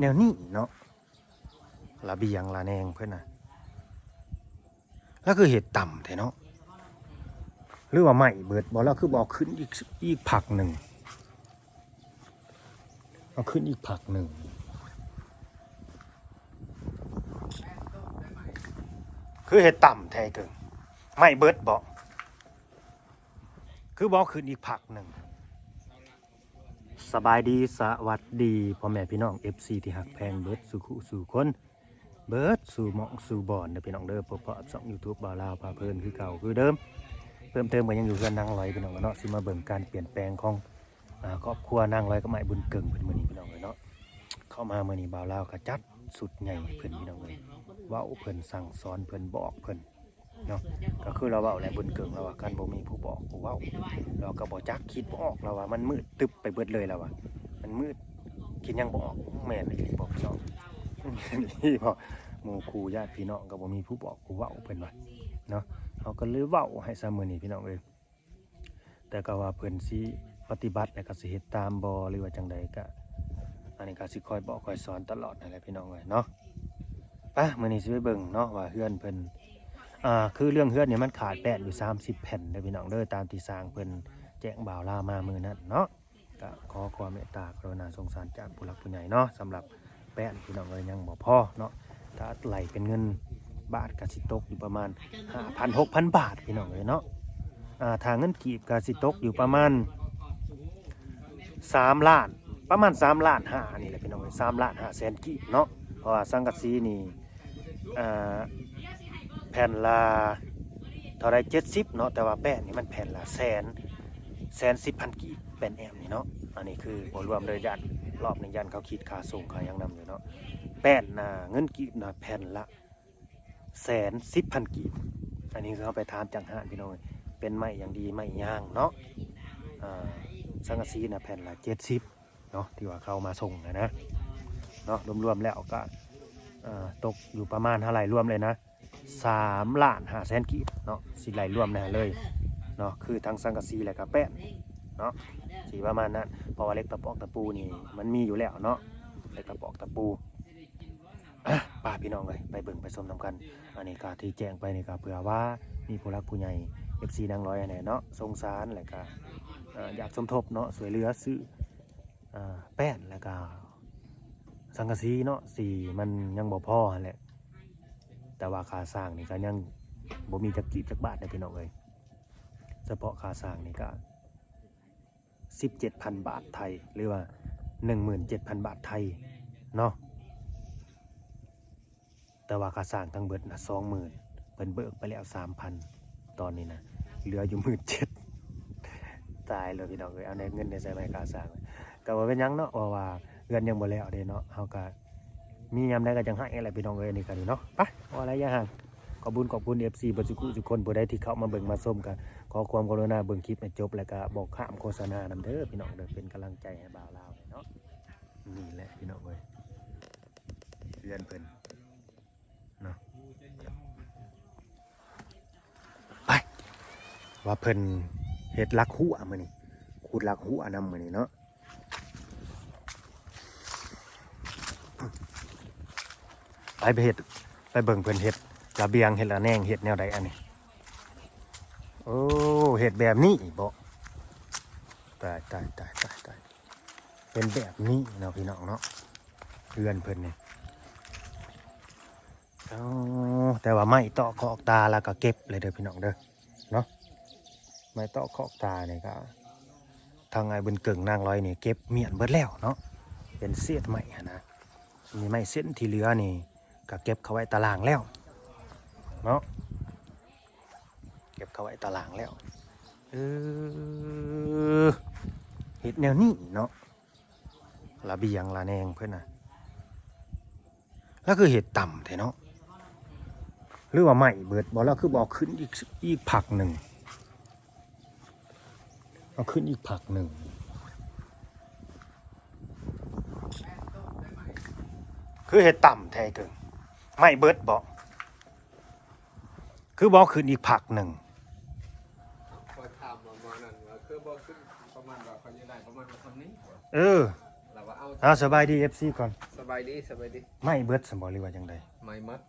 แนวนี้เนาะระเบียงละแนงเพื่อนน่ะแล้วคือเห็ดต่ำแท้เนาะหรือว่าไม่เบิดบอกแล้วคือบอกขึ้นอีกอีกผักหนึ่งเอาขึ้นอีกผักหนึ่งคือเห็ดต่ำแท้เกิงไม่เบิดบอกคือบอกขึ้นอีกผักหนึ่ง สบายดีสวัสดีพ่อแม่พี่น้อง FC ที่หักแพงเบิร์ดสู่คู่สู่คนเบิร์ดสู่หมองสู่บอนเด้อพี่น้องเด้อพบเพาะช่อง YouTube บ่าลาวพาเพลินคือเก่าคือเดิมเพิ่มเติมก็ยังอยู่เพื่อนนางลอยพี่น้องเนาะสิมาเบิ่งการเปลี่ยนแปลงของอ่าครอบครัวนางลอยกับไม้บุญเกิงเพิ่นมื้อนี้พี่น้องเอ้ยเนาะเข้ามามื้อนี้บ่าวลาวก็จัดสุดใหญ่ให้เพิ่นพี่น้องเอ้ยเว้าเพิ่นสั่งสอนเพิ่นบอกเพิ่นเนาะ คือเราเว้าแหละบุญเกิงเราว่ากันบ่มีผู้บอกผู้เว้าเราก็บ่จักคิดบ่ออกเราว่ามันมืดตึบไปเบิดเลยแล้วว่ามันมืดคิดยังบ่ออกแม่นอีหลีบอกพี่น้องนี่พอหมู่ครูญาติพี่น้องก็บ่มีผู้บอกผู้เว้าเพิ่นว่าเนาะเขาก็เลยเว้าให้ซะมื้อนี้พี่น้องเอ้ยแต่ก็ว่าเพิ่นสิปฏิบัติแล้วก็สิเฮ็ดตามบ่หรือว่าจังใดก็อันนี้ก็สิคอยบอกคอยสอนตลอดนั่นแหละพี่น้องเอ้ยเนาะไปมื้อนี้สิไปเบิ่งเนาะว่าเฮือนเพิ่น อ่าคือเรื่องเฮือนเนี่ยมันขาดแป้นอยู่30แผ่นเด้อพี่น้องเด้อตามที่สร้างเพิ่นแจ้งบ่าวลามามือนั้นเนาะก็ขอความเมตตากรุณาสงสารจากผู้หลักผู้ใหญ่เนาะสำหรับแป้นพี่น้องเอ้ยยังบ่พอเนาะถ้าไหลเป็นเงินบาทกสิตกอยู่ประมาณ5,000 6,000บาทพี่น้องเอ้ยเนาะอ่าทางเงินกีบกสิตกอยู่ประมาณ3ล้านประมาณ3ล้าน5นี่แหละพี่น้องเอ้ย3ล้าน5แสนกีบเนาะเพราะว่าสังกะสีนี่อ่า ผ่นละเท่าไร70เนาะแต่ว่าแป้นนี่มันแผ่นละแสนแสนสิบพันกีบเป็นแอมนี่เนาะอันนี้คือบรวมเลยยันรอบในยันเขาคิดค่าส่งค่ายังนำอยู่เนาะแป้นนะเงินกีบนะแผ่นละแสนสิบพันกีบอันนี้คือเขาไปถามจังหานพี่น้องเป็นไม้อย่างดีไม้ย่างเนาะสังกะสีนะแผ่นละเจ็ดสิบเนาะที่ว่าเขามาส่งนะนะเนาะรวมๆแล้วก็ตกอยู่ประมาณเท่าไหร่รวมเลยนะ สามล้านห้าแสนกีบเนาะสิไหลรวมนะเลยเนาะคือทั้งสังกะสีและก็แป้นเนาะสีประมาณนั้นเพราะว่าเล็กตะปอกตะปูนี่มันมีอยู่แล้วเนาะเล็กตะปอกตะปูอะป้าพี่น้องเลยไปเบิ่งไปชมนํกัน อันนี้ก็ที่แจ้งไปนี่ก็เผื่อว่ามีผู้รักผู้ใหญ่ FC นางร้อยอันไหนเนาะสงสารแล้วก็อยากสมทบเนาะสวยเหลือซื้อแป้นแล้วก็สังกะสีเนาะสีมันยังบ่พอแหละ แต่ว่าค่าสร้างนี่ก็ยังบ่มีจักกีบจักบาทนะพี่น้องเอ้ยเฉพาะค่าสร้างนี่ก็17,000บาทไทยหรือว่า17,000บาทไทยเนาะแต่ว่าค่าสร้างทั้งเบิดนะ20,000เพิ่นเบิกไปแล้ว3,000ตอนนี้นะเหลืออยู่17,000ตายเลยพี่น้องเอ้ยเอาในเงินในใส่ไม้ค่าสร้างก็ว่าเป็นยังเนาะว่าว่าเงินยังบ่แล้วเด้เนาะเฮาก็ มียามใดก็จังให้แหละพี่น้องเอ้ยนี่ก็นี่เนาะไปว่าอะไรย่าห่างขอบคุญขอบคุณ FC บัจุกุทุกคนผู้ใดที่เข้ามาเบิ่งมาส้มกันขอความกรุณาเบิ่งคลิปให้จบแล้วก็บอกข้ามโฆษณานำเด้อพี่น้องเด้อเป็นกำลังใจให้บ่าวลาวเนาะนี่แหละพี่น้องเว้ยเพื่อนเพิ่นเนาะไปว่าเพิ่นเฮ็ดลักหัวมือนี้ขูดลักหัวนำมือนี้เนาะ ไปไปเฮ็ดไปเบิ่งเพิ่นเฮ็ดระเบียงเห็ดละแนงเห็ดแนวใดอันนี้โอ้เห็ดแบบนี้บ่ตายตายตายตายตายเป็นแบบนี้เนาะพี่น้องเนาะเพื่อนเพิ่นเนี่ยโอ้แต่ว่าไม่ต่อขอกตาแล้วก็เก็บเลยเด้อพี่น้องเด้อเนาะไม่ต่อขอกตาเนี่ยก็ทางไอ้บนเกิ่งนางร้อยนี่เก็บเมียนเบิดแล้วเนาะเป็นเสียดใหม่หั้นนะมีไม่เส้นที่เหลือนี่ ก็เก็บเขาไว้ตารางแล้วเนาะเก็บเขาไว้ตารางแล้วเออเห็ดแนวนี้เนาะระเบียงละแนงเพื่อนนะแล้วคือเห็ดต่ำแท้เนาะหรือว่าไม่เบิดบอกแล้วคือบอกขึ้นอีกอีกผักหนึ่งเอาขึ้นอีกผักหนึ่งคือเห็ดต่ำแท้เกิง ไม่เบิดบอกคือบอกขึ้นอีกผักหนึ่งคอยถามมามานั่นว่าคือบ่ขึ้นประมาณว่าเขาจะได้ประมาณว่าคนนี้เออเราว่าเอาเอาสบายดีเอฟซีก่อน สบายดีสบายดีไม่เบิดสมบ่หรือว่าจังไดไม่มัด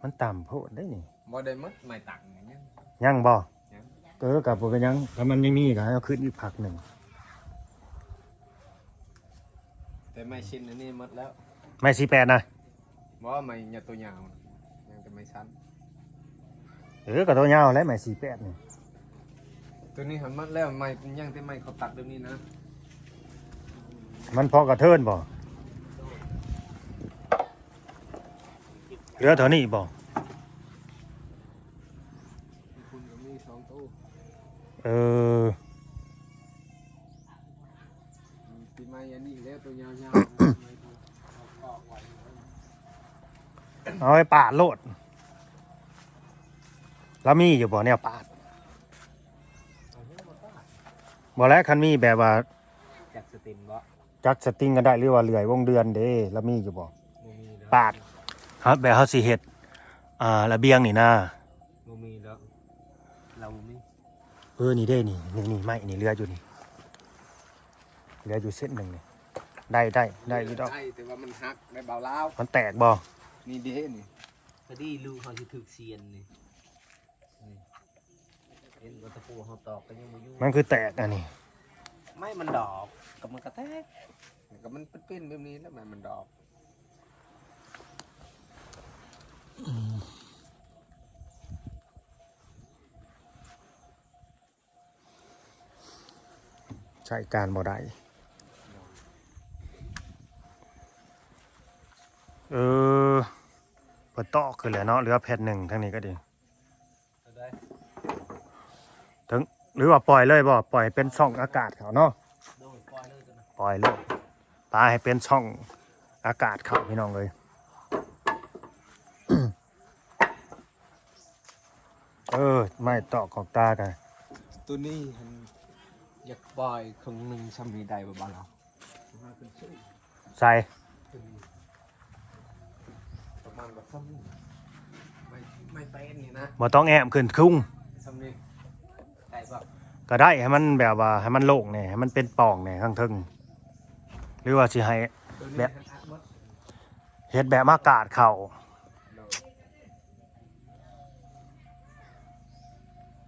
มันต่ำโพดได้นี่บ่ได้มัดไม่ตังอย่างเงี้ยยังบ่ยังเออกับบ่เป็นหยังถ้ามันยังมีก็ให้เอาขึ้นอีกพักหนึ่งแต่ไม่ชินอันนี้มัดแล้ว ไม่สี่แปดนะบ่ ว่าไม่ยาตัวยาวยังแต่ไม่สั้นเออกับตัวยาวแล้วไม่สี่แปดนี่ตัวนี้หันมัดแล้วไม่ยังแต่ไม่เขาตัดแบบนี้นะ มันพอกระเทินบ่เหลือเท่านี้บ่คุณก็มีสองตู้เออปีใหม่อันนี้แล้วตัวยาวๆไม่ต้องเอาออกไว้ เอาไปปาดโลด แล้วมีอยู่บ่เนี่ยปาดบ่แล้วคันมีแบบว่าจักสตินบ่จักสติงกันได้หรือว่าเลื่อยวงเดือนเด้แล้วมีอยู่บ่บ่มีแล้วปาดครับแบบเฮาสิเฮ็ดอ่าระเบียงนี่นะบ่มีแล้วเราบ่มีเออนี่เด้นี่นี่นี่ไม้นี่เรืออยู่นี่เรืออยู่เส้นหนึ่งนี่ได้ได้ได้อยู่ดอกได้แต่ว่ามันหักได้เบาลาว มันแตกบ่ นี่เด้นี่พอดีลูกเขาสิถึกเซียนนี่นี่เห็นว่าตะปูเขาตอกก็ยังบ่อยู่มันคือแตกอันนี้ไม่มันดอกกับมันกระแทกก็มันเป็นๆแบบนี้แล้วมันมันดอกใช้การบ่ได้เออ เปิดตอกคือแหละเนาะเหลือแผ่นหนึ่งทั้งนี้ก็ดีเอาได้ถึงหรือว่าปล่อยเลยบ่ปล่อยเป็นช่องอากาศเขาเนาะโดนปล่อยเลยกันนะปล่อยเลยปลาให้เป็นช่องอากาศเขาพี่น้องเลยเออไม่ตอกขอบตากันตัวนี้มันอยากปล่อยครึ่งหนึงซ้ำนี้ได้บ่บ่เรามาเป็นชื่อใส่ ตัวนี้ประมาณแบบซ้ำนี้ไม่ไม่เป็นนี่นะบ่ต้องแอมขึ้นคุ้งซ้ำนี้ได้ป่ะก็ได้ให้มันแบบว่าให้มันโล่งเนี่ยให้มันเป็นป่องเนี่ยข้างทึงหรือว่าสิให้ตัวนี้แบบหันอัดหมดเฮ็ดแบบอากาศเข้าเรา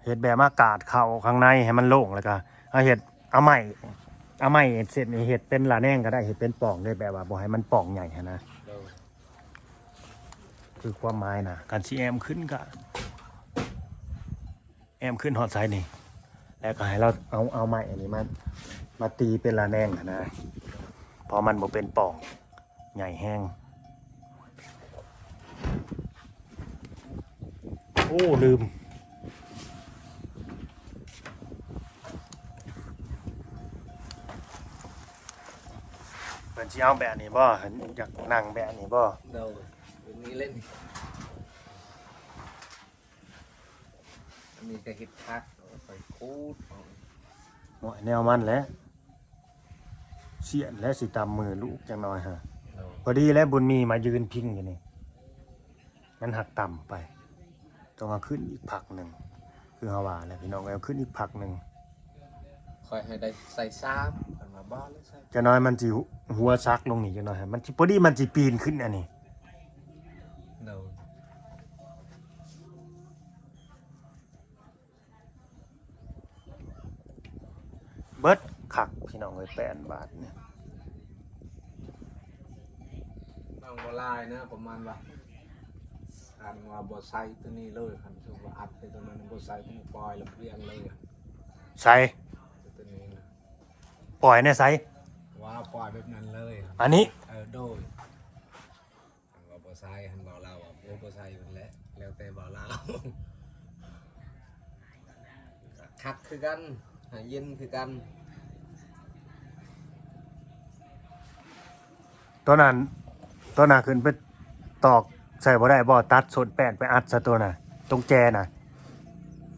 เฮ็ดแบบอากาศเข้าข้างในให้มันโล่งแล้วก็เอาเฮ็ดเอาไม้เอาไม้เสร็จนี่เฮ็ดเป็นละแนงก็ได้เฮ็ดเป็นป่องได้แบบว่าบ่ให้มันป่องใหญ่หั้นนะเรา คือความหมายนะการซีแอมขึ้นก็แอมขึ้นฮอตไซนี่ แล้วก็ให้เราเอาเอาไม้อันนี้มามาตีเป็นละแนงนะเพอมันบ่เป็นป่องใหญ่แห้งโอ้ลืมเป็นสิเอาแบบนี้บ่เห็นอยากนั่งแบบนี้บ่ โดนวันนี้เล่นอันนี้ก็เห็ดพักเอาไปคูดเอาหน่อยแนวมันแหล้วเสียนและสิตามมือลูกจังน้อยฮะโดนพอดีแล้วบุญมีมายืนพิงอยู่นี่ มันหักต่ำไป ต้องเอาขึ้นอีกผักหนึ่ง คือฮาวาแหละพี่น้องเอาขึ้นอีกผักหนึ่งคอยให้ได้ใส่ซ้ำกันมาบ้านแล้วใส่ จะน้อยมันจิหัวซักลงนี่จะน้อยฮะมันจิพอดีมันจิปีนขึ้นอันนี้ โดน เบิดขักพี่น้องเลยแปดบาทเนี่ยบางบ่ลายนะประมาณว่าอันว่าบ่ใส่ตัวนี้เลยคันถือว่าอัดไปตัวนั้นบ่ใส่ตัวนี้ปล่อยแล้วเรียงเลยอะใส่ตัวนี้นะปล่อยในไซว่าปล่อยแบบนั้นเลยอันนี้เออโดยหันว่าบ่ใส่หันเบาเราอะโอ้บ่ใส่มันแหละแล้วแต่เบาเราคักคือกันหา เย็นคือกันตัวนั้นตัวน่ะขึ้นไปตอกใส่บ่ได้บ่ตัดส่วนแป้นไปอัดซะตัวน่ะ ตรงแจน่ะ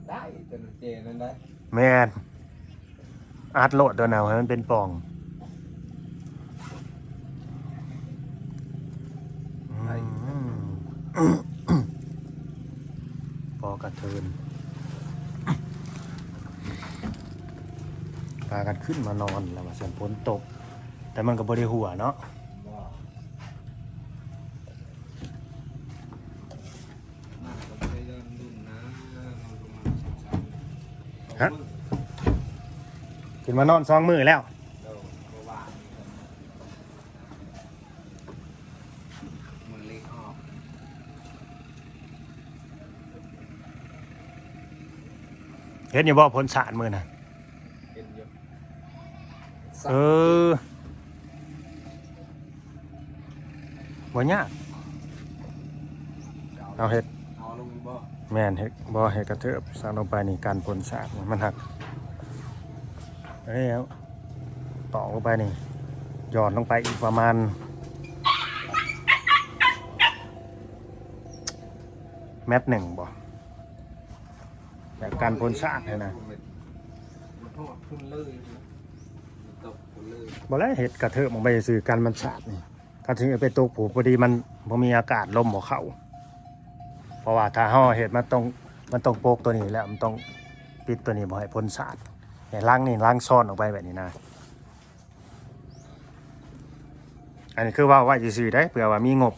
ได้ตัวนั้นเจนั่นได้แม่นอัดโลดตัวน่ะให้มันเป็นปล่องอืม พอกระเทินากันขึ้นมานอนแล้วมาเสียนฝนตก แต่มันก็บริหัวเนาะฮะขึ้นมานอนซองมือแล้วเห็นอยู่บ่ผลสารมือน่ะ เออบ่ยากเอาเห็ดเอาลงบ่แม่นเห็ดบ่เห็ดกระเทิบสร้างลงไปนี่การผลสารมันหักเอ้ยเอาต่อลงไปนี่หย่อนลงไปอีกประมาณเม็ดหนึ่งบ่แบบการผลสารเนี่ยนะมันทอดพุ่นเลยนะมันตกพุ่นเลย บ่แล้วเห็ดกระเทิบออกไปสื่อการมันสาดนี่ถ้าถึงเอาไปตกผูพอดีมันบ่มีอากาศลมบ่เข้าเพราะว่าถ้าห่อเห็ดมันต้องมันต้องโปกตัวนี้แล้วมันต้องปิดตัวนี้บ่ให้พ้นสาดให้ล้างนี่ล้างซ่อนออกไปแบบนี้นะอันนี้คือว่าไว้ซื่อๆได้เผื่อว่ามีงบ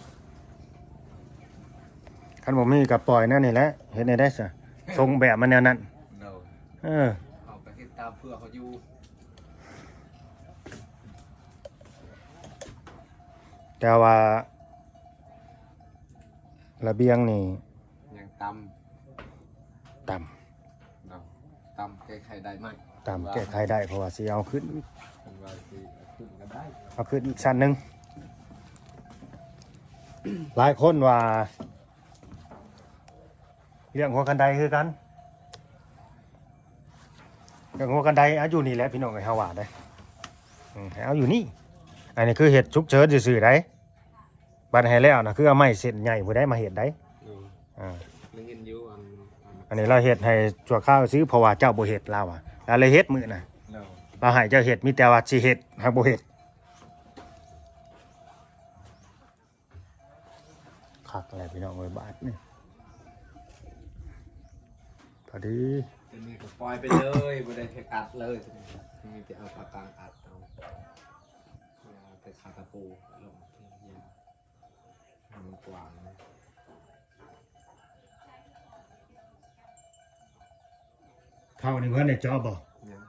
คันบ่มีก็ปล่อยนั่นนี่แหละเฮ็ดได้ได้ซะทรงแบบมันแนวนั้นเดี๋ยวเออเอาไปเฮ็ดตามเพื่อเขาอยู่ แต่ว่า ระเบียงนี่ยังตต่ำำเนาะตำแก้ไขได้ไหมต่ำแก้ไขได้เพราะว่าสิเอาขึ้นผมว่าสิเอาขึ้นก็ได้เอาขึ้นอีกชั้นหนึ่งหลายคนว่า เรื่องหัวกันไดคือกันเรื่องหัวกันไดเอาอยู่นี่แหละพี่น้องไอ้ฮาว่าได้อืมให้เอาอยู่นี่ อันนี้คือเห็ดชุกเฉินซื่อๆได้บัดให้แล้วนะคือเอาไม้เส้นใหญ่ผู้ได้มาเห็ดได้เอออ่าแล้วเห็นอยู่อันอันอันนี้เราเห็ดให้จัวข้าวซื้อเพราะว่าเจ้าบ่เห็ดเราอะแล้วเลยเห็ดมื้อน่ะเนาะเราให้เจ้าเห็ดมีแต่ว่าสิเห็ดหากบ่เห็ดคักอะไรพี่น้องเอ้ยบาทนี่พอดีทีนี้ก็ปล่อยไปเลยบ่ได้แค่อัดเลยทีนี้ทีนี้จะเอาปากกางอัดเอาเอาไปคาตะปูลงที่ยาให้มันกว้างนะเข้าในเพื่อนในจอบ่ยัง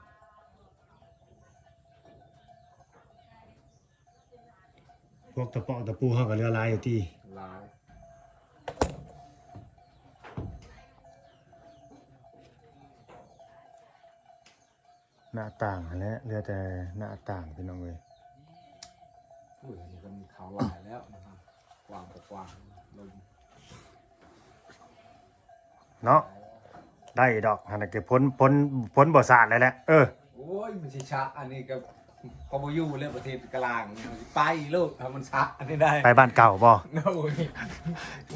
พวกตะเปาะตะปูเฮาก็เรือลายอยู่ที่ลายหน้าต่างนั่นแหละเรือแต่หน้าต่างพี่น้องเอ้ย อุ้ยอันนี้ก็มีเขาลายแล้วนะครับกว้างก็กว้างลงเนาะได้ดอกหันน่ะเก็บพ้นพ้นพ้นบ่สาดเลยแหละเออโอ้ยมันชิชะอันนี้ก็พอบอยู่เรื่องประเทศกลางไปลูกทำมันชะอันนี้ได้ไปบ้านเก่าบ่โน้ย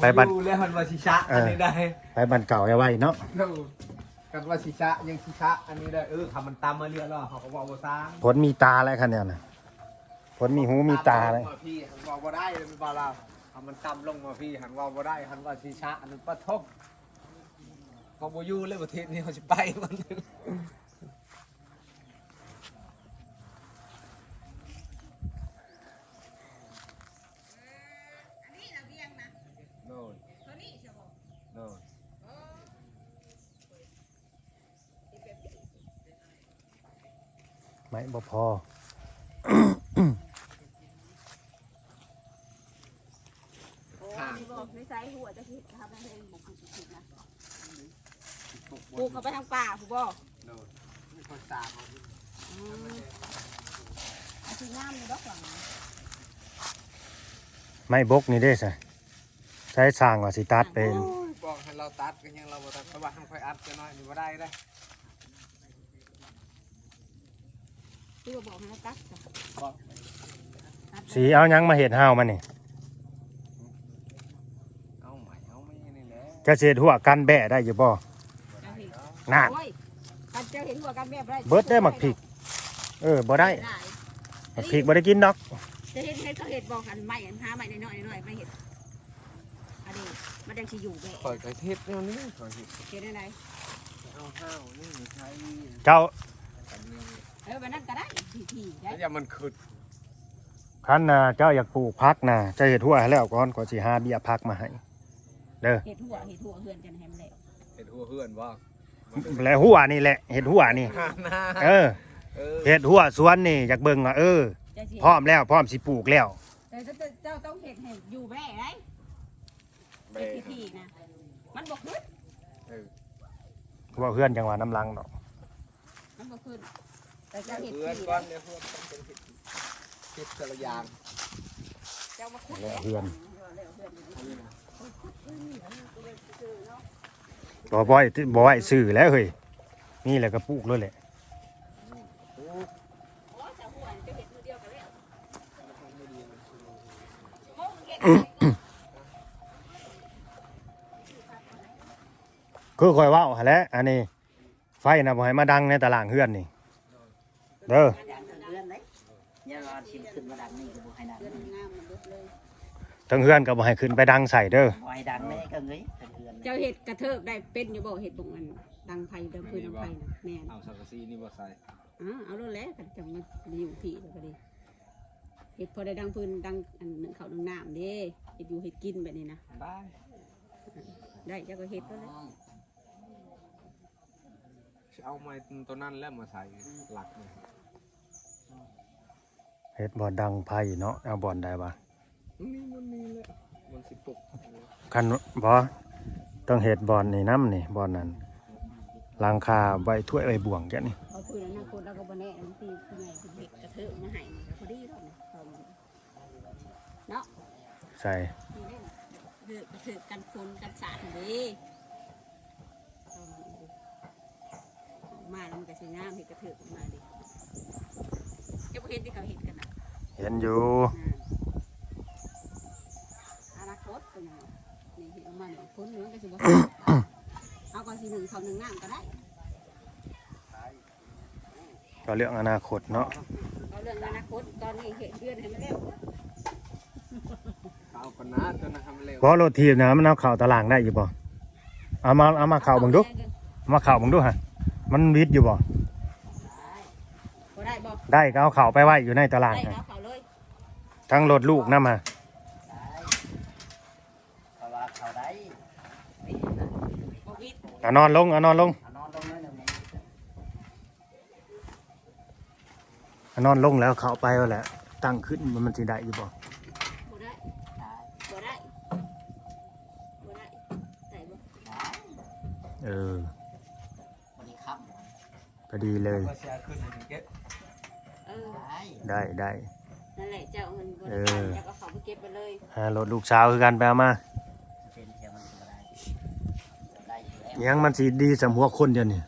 ไปบัดอยู่แล้วมันว่าชิชะอันนี้ได้ไปบ้านเก่าอย่าไว้เนาะโน้ยกันว่าชิชะยังชิชะอันนี้ได้เออทำมันตามมาเรียแล้วเขาก็บอกว่าสร้างพ้นมีตาอะไรคันเนี่ยน่ะ พ้นมีหูมีตาอะไรหันว่พี่หันว่าบ่ได้เลยเป็นบาลาทำมันตำลงมาพี่หันว่าบ่ได้หันว่าชิชะอันนั้นปะทบพอบอยู่เลยประเทศนี้เขาจะไปมันโน่นโน่นไม่บ่พอ บอกในสายหัวจะคิดทำให้เองบุกคือคิดนะปลูกเขาไปทางป่าผู้บอกโน่นมีคนตามมาอาชีพน้ำในดอกหลังไม่บกนี่เด้ซะใช้สร้างว่าสิตัดเป็นโอ้ยบอกให้เราตัดกันยังเราบ่ตัดเพราะว่าทางค่อยอัดจะน้อยนี่บ่ได้ได้ที่ว่าบอกให้เราตัดจ้ะบอกตัดสีเอาหยังมาเห็ดห้าวมันนี่ เอาใหม่เอาไม่นี่แหละ จะเสียดหัวกันแบะได้อยู่บ่จะเห็นน่าโอ้ยกันจะเห็นหัวกันแบบไรเบิดได้หมักพริก เออบ่ได้หมักพริกบ่ได้กินดอกจะเห็นเห็นเขาเห็ดบอกกันไม่อันหาไม่น้อยๆน้อยๆไม่เห็นอันนี้มันยังสิอยู่แบะคอยกระเทศแนวนี้คอยเห็ดเห็นอะไรเอาห้าวนี่ใช้เจ้าอันนี้เออมันนั่นก็ได้ทีๆได้แล้วอย่ามันขึ้นคันน่ะเจ้าอยากปลูกพักน่ะเจะเห็ดหัวให้แล้วก่อนก่อนสิหาเบี้ยพักมาให้ เด้อ เห็ดหัวเห็ดหัวเฮือนกันแฮมแล้วเห็ดหัวเฮือนว่าบและหัวนี่แหละเห็ดหัวนี่หน้าเออเออเห็ดหัวสวนนี่อยากเบิ่งว่าเออเจ้าสิพร้อมแล้วพร้อมสิปลูกแล้ว แต่เจ้าเจ้าต้องเห็ดให้อยู่แม่ไรเบเฮ็ดพิธีนะ มันบ่ขึ้นเออว่าเพื่อนจังหวะน้ำลังดอกมันบ่ขึ้นแต่เจ้าเห็ดเพื่อนพิธีก้อนเนี่ยเพื่อนต้องเป็นผิดผิดแต่ละอย่างเจ้ามาขึ้นแล้วเพื่อนแล้วเพื่อนอยู่ บ่บ่อยบ่ไหวซื้อแล้วเฮ้ยนี่แหละก็ปลูกเลยแหละก็คือคอยว่าแหละอันนี้ ไฟนะบ่ให้มาดังในตารางเฮือนนี่ เด้อ ทั้งเฮือนก็บ่ให้ขึ้นไปดังใส่เด้อบ่ให้ดังเลยก็เงยเพื่อนเจ้าเห็ดกระเทิบได้เป็นอยู่บ่เห็ดบ่งอันดังไฟเดิมพื้นดังไฟนะแม่นเอาสังกะสีนี่บ่ใส่อ๋อเอาโลดแล้วกันจังมาอยู่พี่แล้วก็ดีเห็ดพอได้ดังพื้นดังอันหนึ่งเขาวหนึ่งน้ำเด้เห็ดอยู่เห็ดกินแบบนี้นะได้ได้เจ้าก็เห็ดแล้วแหละเอาไม้ตัวนั้นแล้วมาใส่หลักเลยเฮ็ดบ่ดังไผเนาะเอาบ่อนได้บ่ นี่มันมีแหละมันสิปลุกคันบ่ต้องเฮ็ดบ่อนนี่น้ำนี่บ่อนนั้นหลังคาไว้ถ้วยไว้บ่วงแกนี่เอาพื้นอนาคตแล้วก็บ่แน่บางทีผู้ใหญ่ผู้เด็กกระเทิบมาให้นี่ก็พอดีแล้วนะเอามาเนาะใส่นี่เล่นกระเทิบกันฝนกันสาดดีเอามาดูมาแล้วมันก็สิงามเห็ดกระเทิบออกมาดิเจ้าบ่เห็นที่เขาเห็ดกันนะเห็นอยู่ อนาคตเป็นยังไงนี่เห็นมันพ้นเหลืองก็สิบ่เอาก่อนสิหนึ่งเขาหนึ่งน้ำก็ได้ ก็เรื่องอนาคตเนาะเอาเรื่องอนาคตตอนนี้เห็นเดือนให้มันแล้วเอากันนะตัวนั้นทำเร็วบ่รถทีบนะมันเอาเข้าตารางได้อยู่บ่เอามาเอามาเข้าเบิ่งดูเอามาเข้าเบิ่งดูฮะมันวิดอยู่บ่บ่ได้บ่ได้ก็เอาเข้าไปไว้อยู่ในตารางได้ฮะเอาเขาเลยทั้งรถลูกนำฮะเพราะว่าเขาได้ บ่วิดเอานอนลงเอานอนลง เอานอนลงน้อยหนึง เอา นอนลงแล้วเข้าไปแล้วแหละ ตั้งขึ้นมันสิได้อยู่บ่บ่ได้บ่ได้บ่ได้ได้บ่เออวันนี้ครับพอดีเลยก็เสียขึ้นอย่างเงี้ยเออได้ได้ได้ นั่นแหละเจ้าเอาเงินบริเอการอแล้วก็เขาไปเก็บไปเลยหารถลูกสาวคือกันไปเอามาเป็นเทียมมันก็ได้ได้อยู่แล้วยังมันสิดีสำหัวคนเดียวนี่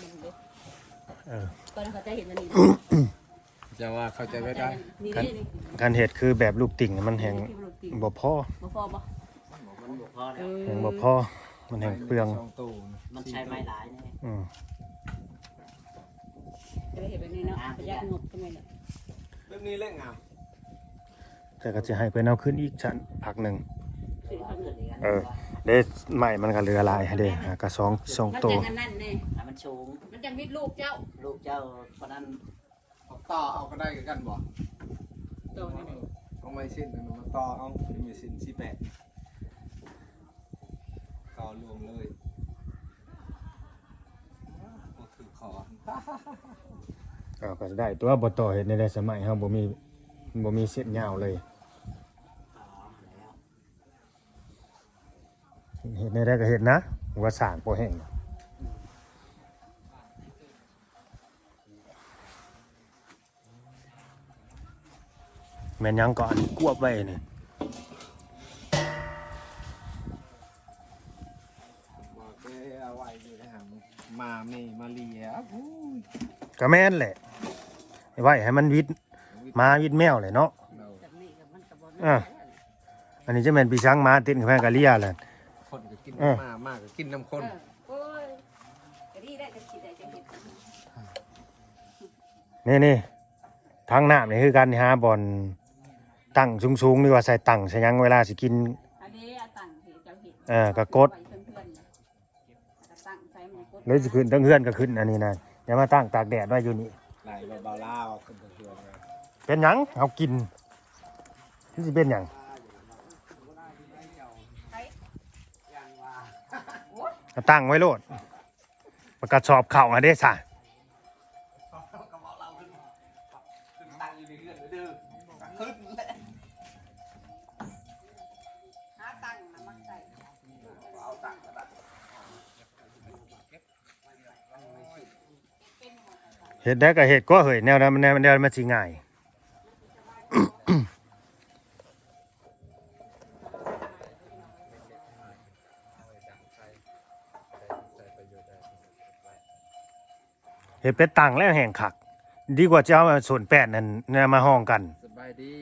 หนึ่งเด้อเออคนเข้าใจเห็นมันนี่จะว่าเข้าใจไม่ได้นี่นี่นี่การเห็ดคือแบบลูกติ่งมันแหงบ่พอบ่พอบ่มันบ่พอเอแล้วแหงบ่พอมันแหงเปลืองสองตู้มันใช้ไม้หลายนี่อืมจะเห็นแบบนี้เนาะประหยัดงบทำไมเนี่ยเรื่องนี้เล่นงามแต่ก็จะให้เพิ่นเอาขึ้นอีกชั้นพักหนึ่งสื่อเขาเงินเออ เด้ใหม่มันก็เหลือหลายให้เด้หากระสองสองมันโตวจังอันนั้นเนี่ยให้มันสูง มันจังวิทย์ลูกเจ้าลูกเจ้าเพราะนั้นเอาต่อเอาก็ได้กันบ่โตนั่นเองเอาไม้สิ้นหนึ่งมาต่อเอาไม่มีสิ้นสี่แปดต่อรวมเลยโอ้ถือคอเอาก็ได้ตัวบ่ต่อเฮ็ดในได้สมัยเฮาบ่มีบ่มีเส้นยาวเลย อ๋อแล้ว เฮ็ดในได้ก็เฮ็ดนะว่าสร้างบ่แห้งแม่นยังก็อันนี้กวบไว้นี่บอกแกเอาไว้อยู่นะฮะมาเมมาเลียอู้ยก็แม่นแหละไว้ให้มันวิดมาวิดแมวเลยเนาะเราแบบนี้กับมันกับบ่อะอันนี้จะแม่นปีช้างมาติดกับแพงกะเลียแหละคน ก็กินเออ มามากก็กินน้ำข้นโอ้ยก็ดีได้ก็คิดได้จังเห็นนี่นี่ทางน้ำนี่คือกันหาบอลตั้งสูงๆหรือว่าใส่ตั้งใส่หยังเวลาสิกิน อันนี้เอาตั้งเห็ดเจ้าเห็ดเออก็กด ไว้เพื่อนๆนะก็ตั้งใส่มันกดหรือสิขึ้นทั้งเฮือนก็ขึ้นอันนี้นะอย่ามาตั้งตากแดดไว้อยู่นี่ ไหลเบาๆเล่าขึ้นเพื่อนๆเลยเป็นหยังเอากินนี่สิเป็นหยังเอา ตั้งไว้โลดประกาศสอบเข่าอะเด้ส่ะเห็ดได้กับเห็ดก็เหยแนวนั้นแนวมันแนวมันสีง่าย เห็ดเป็ดตังแล้วแห่งขัก ดีกว่าจะเอามาส่วนแปดนั่นเนี่ยมาห้องกันสบายดี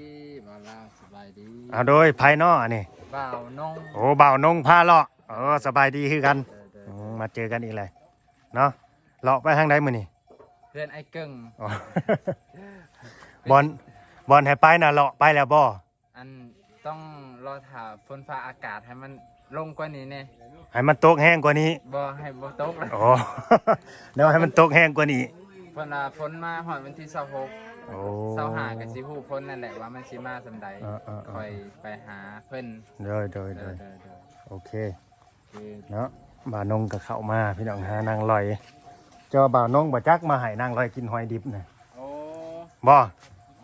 มาลาสบายดีเอาโดยภายนอกอันนี้บ่าวน้องโอ้บ่าวนงพาเลาะเออสบายดีคือกันเด้อเด้ออืมมาเจอกันอีกเลยเนาะเลาะไปทางใดมื้อนี่เพื่อนไอ้เกิ้งอ๋อบอลบอลให้ไปน่ะเลาะไปแล้วบ่อันต้องรอถ่าฝนฟ้าอากาศให้มัน ลงกว่านี้เนี่ยให้มันตกแห้งกว่านี้บ่ให้บ่ตกเลยโอ้เดี๋ยวให้มันตกแห้งกว่านี้เพิ่นว่าฝนมาฮอดวันที่26โอ้25ก็สิฮู้พ้นนั่นแหละว่ามันสิมาสำใดเออเออเออคอยไปหาเพิ่นโดยโดยโดเด้อยเด้อเด้อโอเค คือเนาะบ่าวนงก็เข้ามาพี่น้องหานางลอย เจ้าบ่าวนงบ่จักมาให้นางลอยกินหอยดิบน่ะโอ้บ่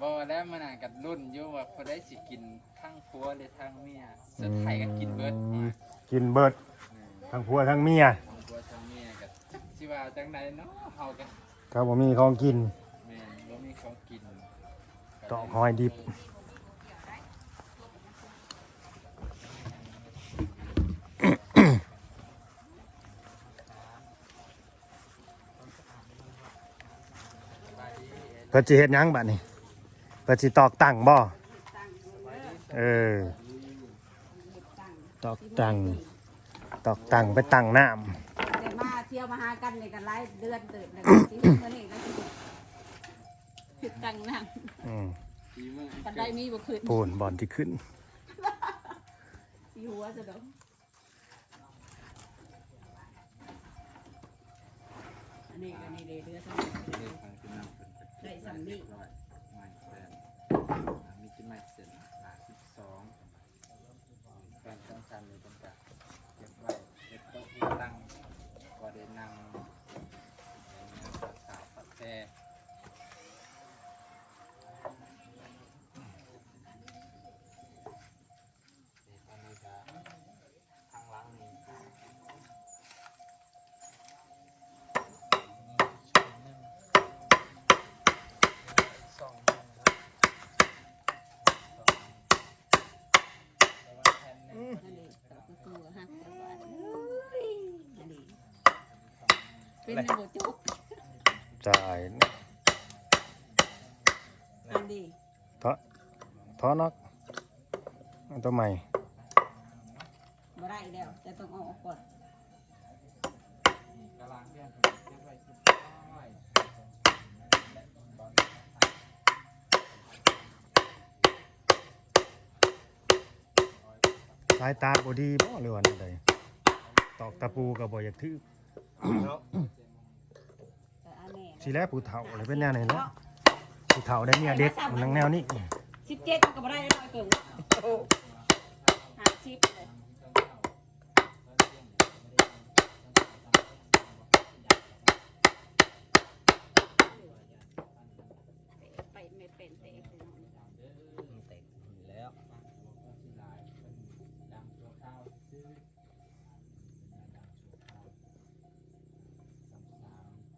บ่แล้วมันน่ะกัรุ่นอยู่ว่าผู้ใดสิกิน ทั้งผัวหรือทั้งเมียสุดท้ายก็กินเบิดอืมกินเบิดทั้งผัวทั้งเมียทั้งผัวทั้งเมียก็สิว่าจังไดเนาะเฮาก็เขาบ่มีของกินแม่นบ่มีของกินตอกหอยดิบเพิ่นสิเฮ็ดหยังบัดนี้เพิ่นสิตอกตั้งบ่ เออ ตอกตั้งตอกตั้งไปตั้งน้ำแต่มาเที่ยวมาหากันในกันหลายเดือนเติบเลยที่เมื่อนี้ก็คือตั้งนั่งอืมฝีมือกันได้มีบ่ขึ้นปูนบอลที่ขึ้น สีหัวจะดอกอันนี้ก็นี่เดือเดือทั้งหมดเรื่องของพี่น้องเพิ่นก็ได้สำนี ร้อยไม่แฟนมีที่ไม่เสร็จหล จ่ายอันนี้ทอทอนอกเอาตัวใหม่บ่ได้แล้วจะต้องเอาออกก่อนกำลังเรียนเก็บไว้ที่น้อยสายตาบดีบ่หรือว่านั่นใดตอกตะปูกับบ่อยากถือแต่อันนี้ สิแล้วผู้เฒ่าเลยเป็นแนวไหนเนาะผู้เฒ่าได้เมียเด็กมันนังแนวนี้ สิบเจ็ดก็บ่ได้แล้วไอ้เกิงห้าสิบเลย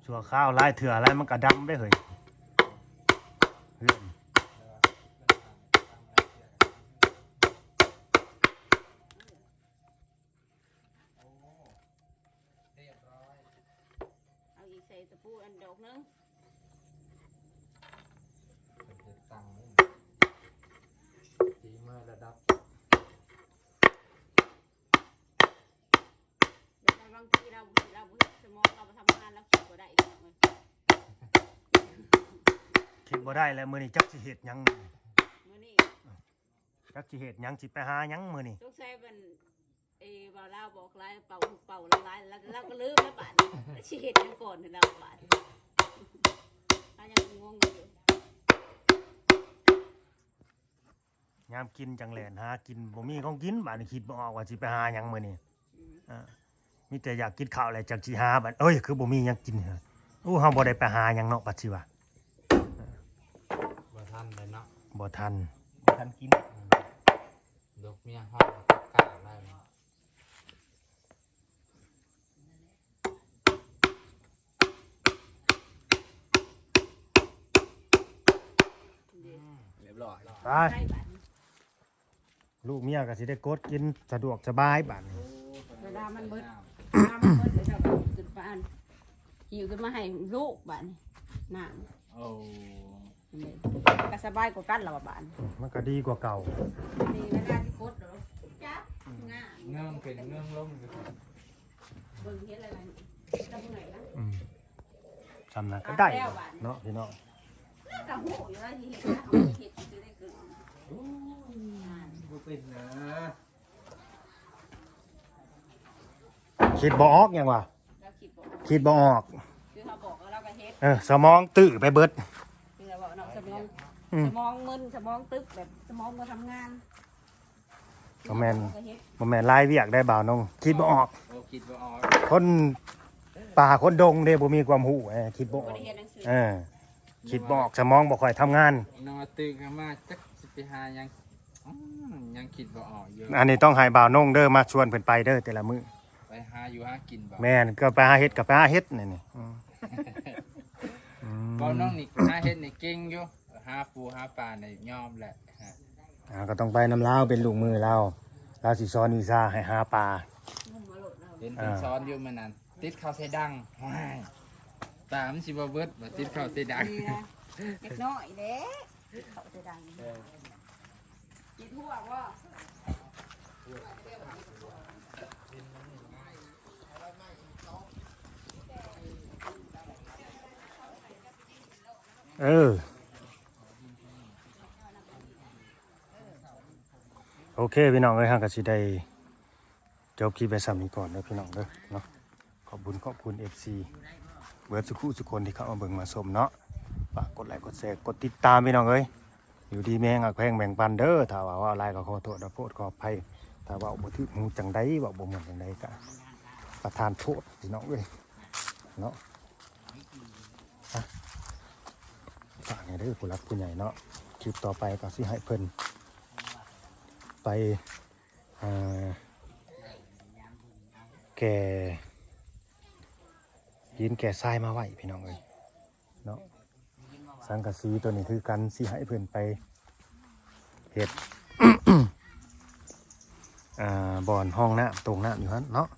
ชั่วข้าวลายเถื่ออะไรมันก็ดำไปเฮ้ยเพื่อน เอาอีกใส่ตะปูอันดอกนึง เป็นตังค์นี่ฝีมือระดับ เดี๋ยว บางทีเราเราสมองเราทำงานเราคิดว่าได้อีกอย่างเลยคิดบ่ได้แล้วมื้อนี้จักสิเฮ็ดหยังมื้อนี้มื้อนี้จักสิเฮ็ดหยังสิไปหาหยังมื้อนี้ต้องใช้มันเออบ่าวลาวบอกหลายเป่าเป่าละลายแล้วเราก็ลืมแล้วบาดนี้สิเฮ็ดหยังก่อนให้เราบาดถ้ายังงงอยู่ยามกินจังแหลนหากินบ่มีของกินบัดนี้คิดบ่ออกว่าสิไปหาหยังมื้อนี้อืมอ่า มีแต่อยากกินข้าวแหละจักสิหาบัดเอ้ยคือบ่มีหยังกินเหรออู้เฮาบ่ได้ไปหาหยังเนาะบัดสิว่าบ่ทันเลยเนาะบ่ทันบ่ทันกินดอกเมียห้องกล้าได้เนาะเรียบร้อยไปใช่บาดนี้ลูกเมียก็สิได้กดกินสะดวกสบายบัดนี้เวลามันเบิด น้ำมันเบิดเดี๋ยวเราก็ขึ้นบ้านหิวขึ้นมาให้ลูกบาดนี้น้ำโอ้นี่ก็สบายกว่ากันแล้วบาดนี้มันก็ดีกว่าเก่านี่เวลาที่กดเดี๋ยวจับง่ายเงื่องเป็นเงื่องลมอยู่เบิ่งเฮ็ดอะไรมันจะบ่ไหนนะอืมสำนักก็ได้เนาะพี่น้องกะหูอยู่แล้วที่เฮ็ดนะเอาเฮ็ดจะได้เกิดบ่เป็นนะ คิดบ่ออกหยังวะเราคิดบ่คิดบ่ออก คือเขาบอกแล้วเราก็เฮ็ดเออ สมองตื้อไปเบิด คือเราบอกเนาะสมองอืม สมองมึนสมองตึกแบบสมองมาทำงานบ่แม่นเราก็เฮ็ดบ่แม่นลายเวียกได้บ่าวนงคิดบ่ออก โอ้คิดว่าออกคนป่าคนดงเด้บ่มีความรู้เออคิดบ่อบ่อกได้เฮ็ดหนังสือเออ คิดบ่ออกสมองบ่ค่อยทำงาน นอนตื่นขึ้นมาจักสิไปหายังอืมยังคิดบ่ออกอยู่อันนี้ต้องให้บ่าวนงเด้อมาชวนเพิ่นไปเด้อแต่ละมื้อไปหา อยู่หากินบ่แม่นก็ไปหาเฮ็ดก็ไปหาเฮ็ดนี่นี่อืมอืมบ่น้องนี่หาเฮ็ดนี่เก่งอยู่หาปูหาปลานี่ยอมแหละฮะอ่าก็ต้องไปนำลาวเป็นลูกมือเราเราสิสอนวีซ่าให้หาปลางุ่มมาโลดเราเห็นเพิ่นสอนอยู่มื้อนั้นติดข้าวใส่ดังว้ายตามนสิบ่เบิดบ่ติดข้าวใส่ดัง นี่นะเด็กน้อยเด้เขาจะดังกินทั่วว่า เออ โอเคพี่น้องเอ้ยห่างกับสิได้จบคลิปไปสามนี้ก่อนเด้อพี่น้องเด้อเนาะขอบคุณขอบคุณ FC เบิร์ดสุขุสุกคนที่เข้ามาเบิ่งมาชมเนาะฝากกดไลค์กดแชร์กดติดตามพี่น้องเอ้ยอยู่ดีแม่งอักแพงแบ่งปันเด้อถ้าว่าว่าอะไรก็ขอโทษขอโทษขออภัยถ้าว่าบ่ถึกหูจังใดว่าบ่เหมือนจังใดก็ประทานโทษพี่น้องเอ้ยเนาะ ฝากให้ เด้อผู้รักผู้ใหญ่เนาะคลิปต่อไปก็สิให้เพิ่นไปแก่ยินแก่ทรายมาไหวพี่น้องเอ้ยเนาะสังกะสีตัวนี้คือกันสิให้เพิ่นไปเฮ็ดอ่าบ่อนห้องน้ำตรงน้ำอยู่หั่นเนาะ